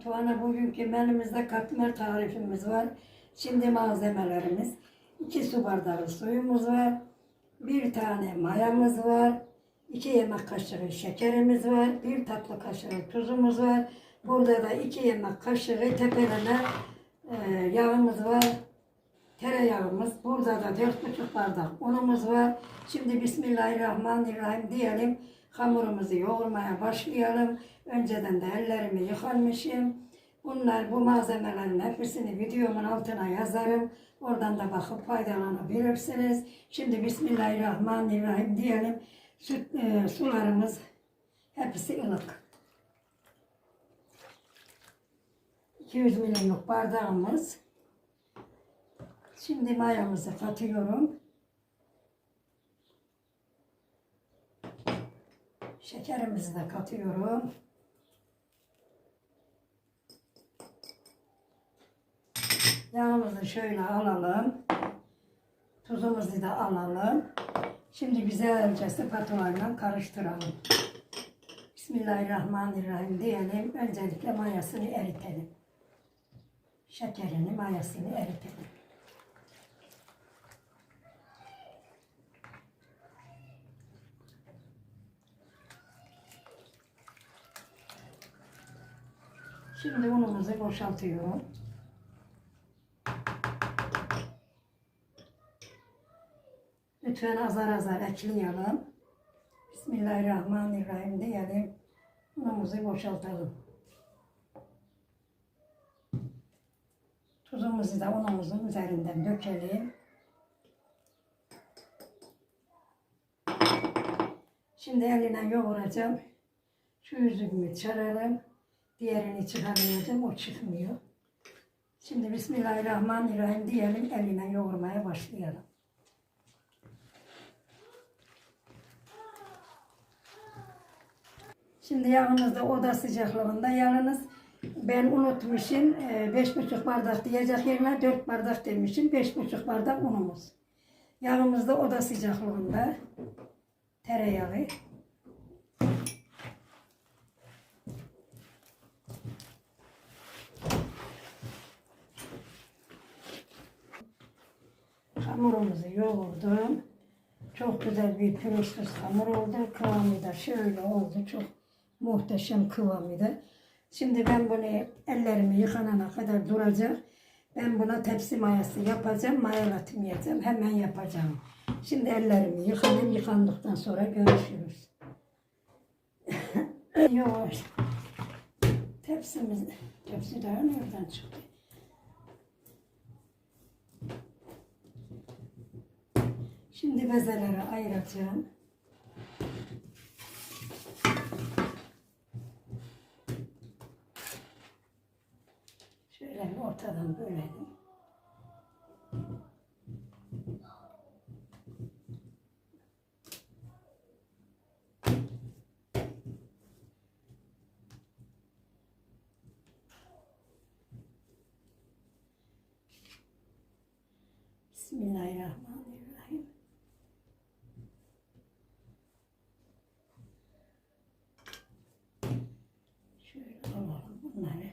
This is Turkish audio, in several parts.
mutfağına bugünkü menümüzde katmer tarifimiz var. Şimdi malzemelerimiz. 2 su bardağı suyumuz var. Bir tane mayamız var. 2 yemek kaşığı şekerimiz var. Bir tatlı kaşığı tuzumuz var. Burada da 2 yemek kaşığı tepeleme e, yağımız var. Tereyağımız. Burada da 4,5 bardak unumuz var. Şimdi Bismillahirrahmanirrahim diyelim. Hamurumuzu yoğurmaya başlayalım. Önceden de ellerimi yıkanmışım. Bunlar bu malzemelerin hepsini videomun altına yazarım. Oradan da bakıp faydalanabilirsiniz. Şimdi Bismillahirrahmanirrahim diyelim. Süt, e, sularımız hepsi ılık. 200 milimlik bardağımız. Şimdi mayamızı katıyorum. Şekerimizi de katıyorum. Yağımızı şöyle alalım. Tuzumuzu da alalım. Şimdi güzelce spatula ile karıştıralım. Bismillahirrahmanirrahim diyelim. Öncelikle mayasını eritelim. Şekerini, mayasını eritelim. Şimdi unumuzu boşaltıyorum. Lütfen azar azar ekleyelim. Bismillahirrahmanirrahim diyelim. Unumuzu boşaltalım. Tuzumuzu da unumuzun üzerinden dökelim. Şimdi eline yoğuracağım. Şu yüzümü çıkaralım. Diğerini çıkarmayacağım. O çıkmıyor. Şimdi Bismillahirrahmanirrahim diyelim. Eline yoğurmaya başlayalım. Şimdi yağımız da oda sıcaklığında. Yalnız ben unutmuşum. e, Beş buçuk bardak diyecek yerine dört bardak demişim. Beş buçuk bardak unumuz. Yağımız da oda sıcaklığında. Tereyağı. Hamurumuzu yoğurdum. Çok güzel bir pürüzsüz hamur oldu. Kıvamı da şöyle oldu. Çok muhteşem kıvamı da. Şimdi ben bunu ellerimi yıkanana kadar duracak. Ben buna tepsi mayası yapacağım. Mayalatmayacağım. Hemen yapacağım. Şimdi ellerimi yıkanayım. Yıkandıktan sonra görüşürüz. Yavaş. Tepsimiz, tepsi daha nereden çıktı? Şimdi bezelere ayıracağım. Şöyle ortadan bölelim. Bismillahirrahmanirrahim. Şöyle alalım bunları.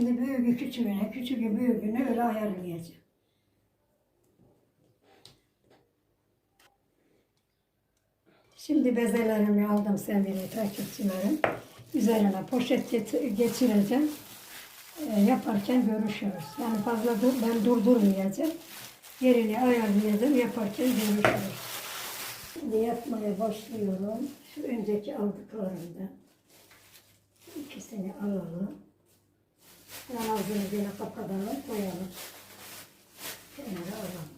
Şimdi büyüğü küçüğüne, küçüğü büyüğüne öyle ayarlayacağım. Şimdi bezelerimi aldım sevgili takipçilerim. Üzerine poşet geçireceğim. Ee, yaparken görüşürüz. Yani fazla dur, ben durdurmayacağım. Yerini ayarlayacağım. Yaparken görüşürüz. Şimdi yapmaya başlıyorum. Şu önceki aldıklarımdan. İkisini alalım. Ağzını yine kapatalım, koyalım. Kenara alalım.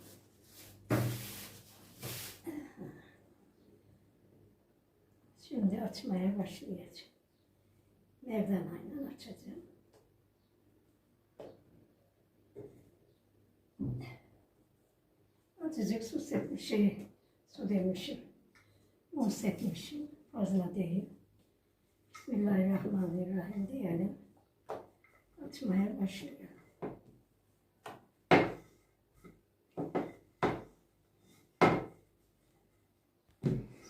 Şimdi açmaya başlayacağım. Merdanayla açacağım. Azıcık su sepmiş, şey, su demişim. Un sepmişim. Fazla değil. Bismillahirrahmanirrahim diyelim. Açmaya başlıyor.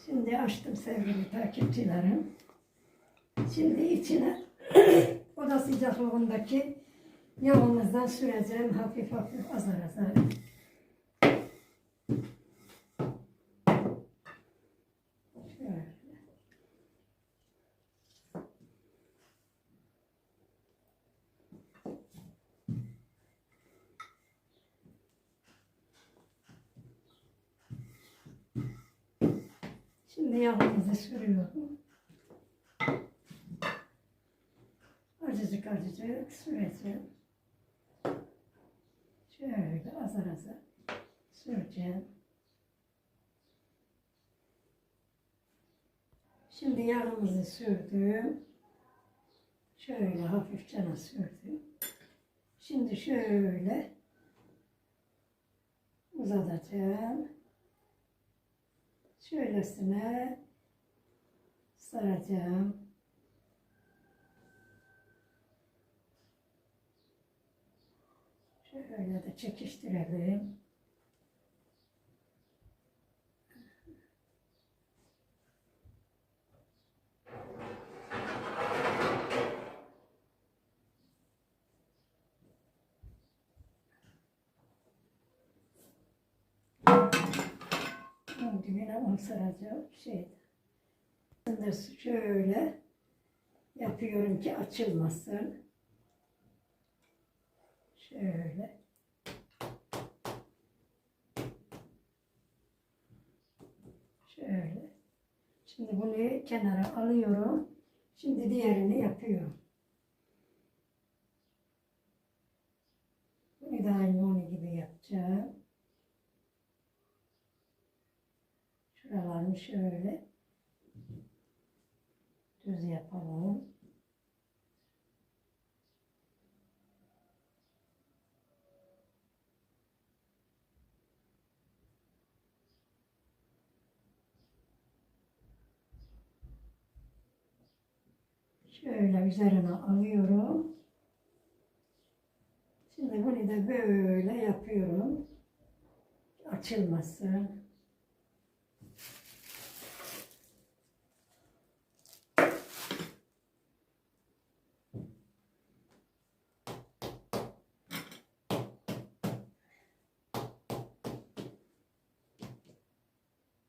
Şimdi açtım sevgili takipçilerim. Şimdi içine oda sıcaklığındaki yağımızdan süreceğim hafif hafif azar azar. Şöyle. Yağımızı sürüyorum. Acıcık acıcık süreceğim. Şöyle azar azar süreceğim. Şimdi yağımızı sürdüm. Şöyle hafifçe sürdüm. Şimdi şöyle uzatacağım. Şöylesine saracağım. Şöyle de çekiştirelim. Dibine un saracağım şey. Şöyle yapıyorum ki açılmasın. Şöyle. Şöyle. Şimdi bunu kenara alıyorum. Şimdi diğerini yapıyorum. Bunu da aynı onun gibi yapacağım. Şöyle düz yapalım. Şöyle üzerine alıyorum. Şimdi bunu da böyle yapıyorum. Açılmasın.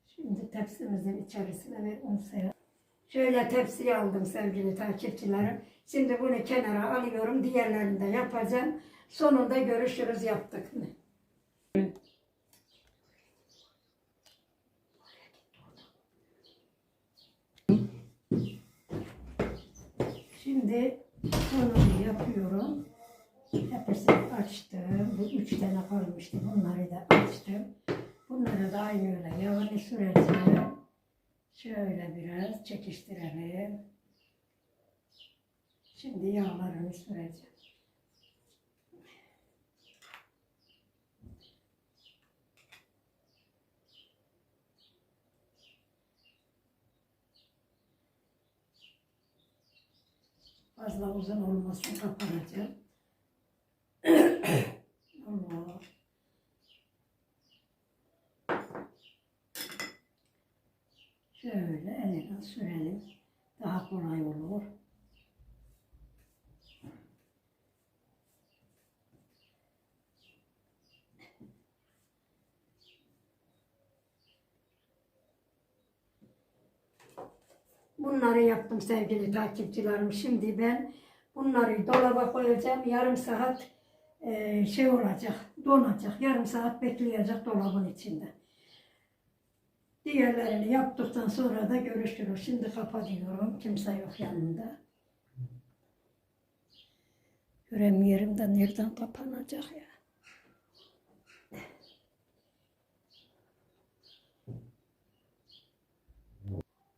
Şimdi tepsimizin içerisine bir un sayalım. Şöyle tepsiye aldım sevgili takipçilerim. Şimdi bunu kenara alıyorum. Diğerlerini de yapacağım. Sonunda görüşürüz yaptık mı? Şimdi sonunu yapıyorum. Hepsini açtım. Bu üç tane kalmıştı. Bunları da açtım. Bunları da aynı öyle yağını süreceğim. Şöyle biraz çekiştirelim. Şimdi yağlarını süreceğim. Fazla uzun olmasın kapanacağım. Allah. Sürelim. Daha kolay olur. Bunları yaptım sevgili takipçilerim. Şimdi ben bunları dolaba koyacağım. Yarım saat eee, şey olacak, donacak. Yarım saat bekleyecek dolabın içinde. Diğerlerini yaptıktan sonra da görüşürüz. Şimdi kapatıyorum. Kimse yok yanında. Göremiyorum da nereden kapanacak ya.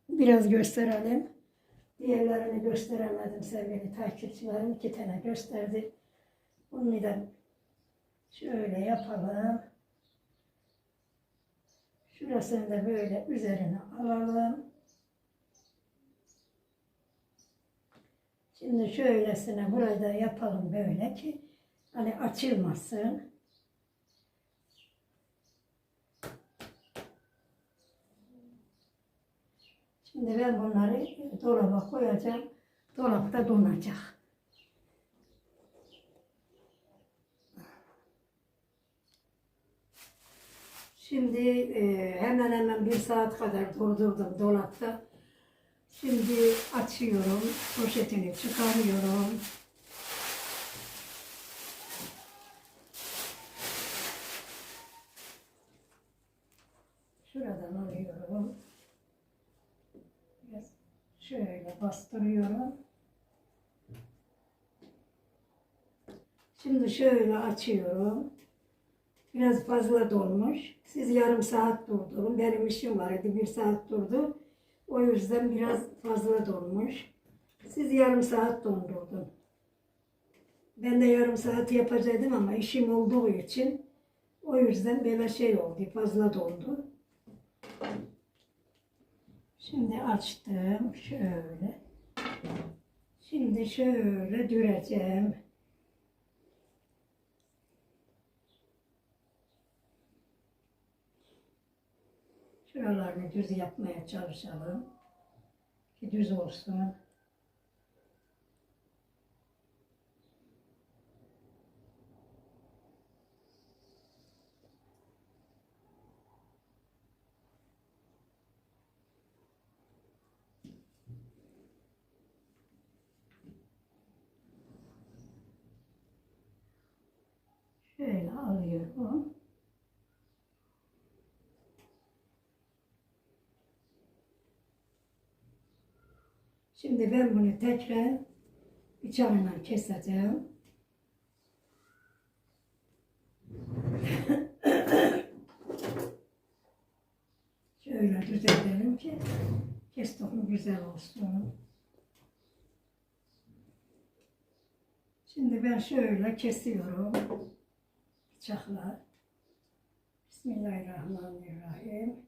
Biraz gösterelim. Diğerlerini gösteremedim sevgili takipçilerim. İki tane gösterdi. Bunu da şöyle yapalım. Şurasını da böyle üzerine alalım. Şimdi şöylesine burada yapalım böyle ki hani açılmasın. Şimdi ben bunları dolaba koyacağım. Dolapta donacak. Şimdi e, hemen hemen bir saat kadar durdurdum dolapta. Şimdi açıyorum, poşetini çıkarıyorum. Şuradan alıyorum. Şöyle bastırıyorum. Şimdi şöyle açıyorum. Biraz fazla dolmuş. Siz yarım saat durdurun. Benim işim var idi. Bir saat durdu. O yüzden biraz fazla dolmuş. Siz yarım saat dondurdun. Ben de yarım saat yapacaktım ama işim olduğu için o yüzden böyle şey oldu. Fazla dondu. Şimdi açtım. Şöyle. Şimdi şöyle düreceğim. Şuralarını düz yapmaya çalışalım. Ki düz olsun. Şöyle alıyorum. Şimdi ben bunu tekrar bıçağımla keseceğim. Şöyle düzeltelim ki kestik güzel olsun. Şimdi ben şöyle kesiyorum bıçakla. Bismillahirrahmanirrahim.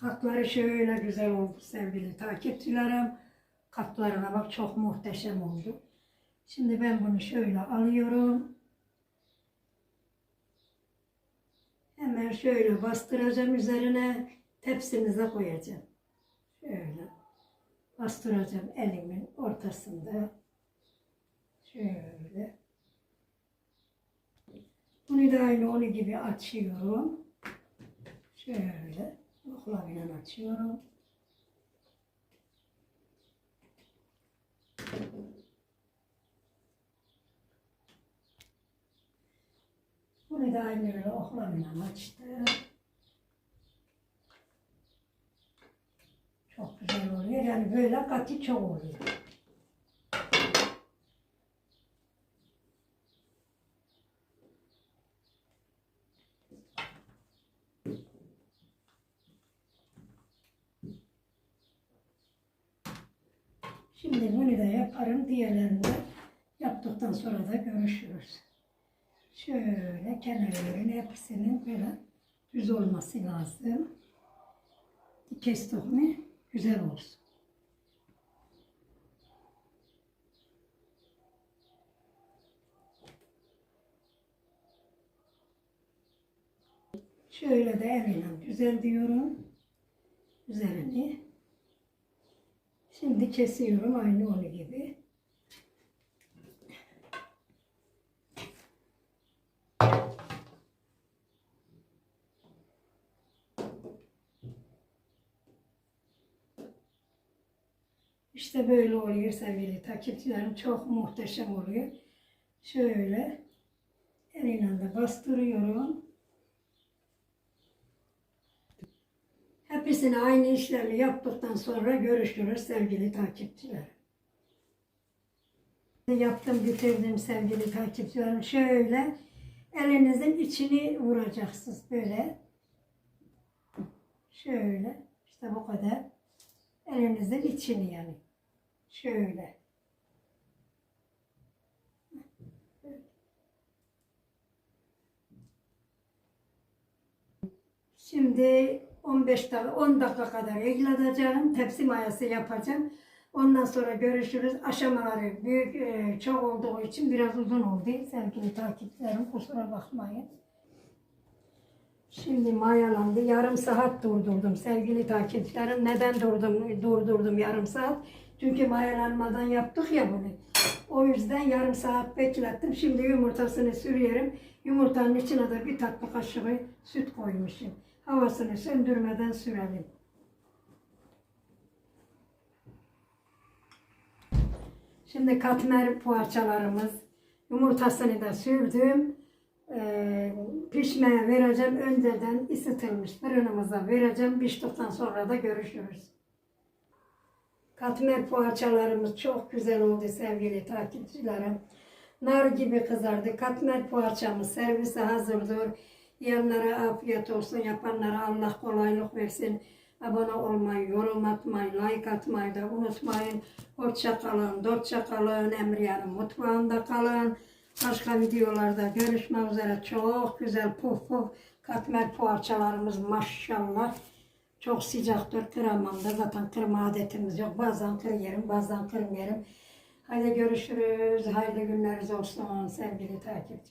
Katları şöyle güzel oldu sevgili takipçilerim. Katlarına bak çok muhteşem oldu. Şimdi ben bunu şöyle alıyorum. Hemen şöyle bastıracağım üzerine tepsimize koyacağım. Şöyle bastıracağım elimin ortasında. Şöyle. Bunu da aynı onu gibi açıyorum. Şöyle oklavayla açıyorum. Bunu da aynı böyle oklavayla açtım. Çok güzel oluyor. Yani böyle katı çok oluyor. Şimdi bunu da yaparım. Diğerlerini de yaptıktan sonra da görüşürüz. Şöyle kenarların hepsinin böyle düz olması lazım. Kestik mi güzel olsun. Şöyle de elimle güzel diyorum. Üzerini. Şimdi kesiyorum aynı onu gibi. İşte böyle oluyor sevgili takipçilerim. Çok muhteşem oluyor. Şöyle elimle de bastırıyorum. Hepsini aynı işlemi yaptıktan sonra görüşürüz sevgili takipçiler. Yaptım bitirdim sevgili takipçilerim. Şöyle elinizin içini vuracaksınız böyle. Şöyle işte bu kadar. Elinizin içini yani. Şöyle. Şimdi 15 dakika, 10 dakika kadar ekleteceğim. Tepsi mayası yapacağım. Ondan sonra görüşürüz. Aşamaları büyük, e, çok olduğu için biraz uzun oldu. Sevgili takipçilerim kusura bakmayın. Şimdi mayalandı. Yarım saat durdurdum sevgili takipçilerim. Neden durdum, durdurdum yarım saat? Çünkü mayalanmadan yaptık ya bunu. O yüzden yarım saat beklettim. Şimdi yumurtasını sürüyorum. Yumurtanın içine de bir tatlı kaşığı süt koymuşum. Havasını söndürmeden sürelim. Şimdi katmer poğaçalarımız, yumurtasını da sürdüm. Ee, pişmeye vereceğim. Önceden ısıtılmış fırınımıza vereceğim. Piştikten sonra da görüşürüz. Katmer poğaçalarımız çok güzel oldu sevgili takipçilerim. Nar gibi kızardı. Katmer poğaçamız servise hazırdır. Yiyenlere afiyet olsun. Yapanlara Allah kolaylık versin. Abone olmayı, yorum atmayı, like atmayı da unutmayın. Hoşça kalın, dostça mutfağında kalın. Başka videolarda görüşmek üzere. Çok güzel puf puf katmer poğaçalarımız maşallah. Çok sıcaktır kıramam da zaten kırma adetimiz yok. Bazen kır yerim, bazen kırmıyorum. Haydi görüşürüz. Hayırlı günleriniz olsun sevgili takipçi.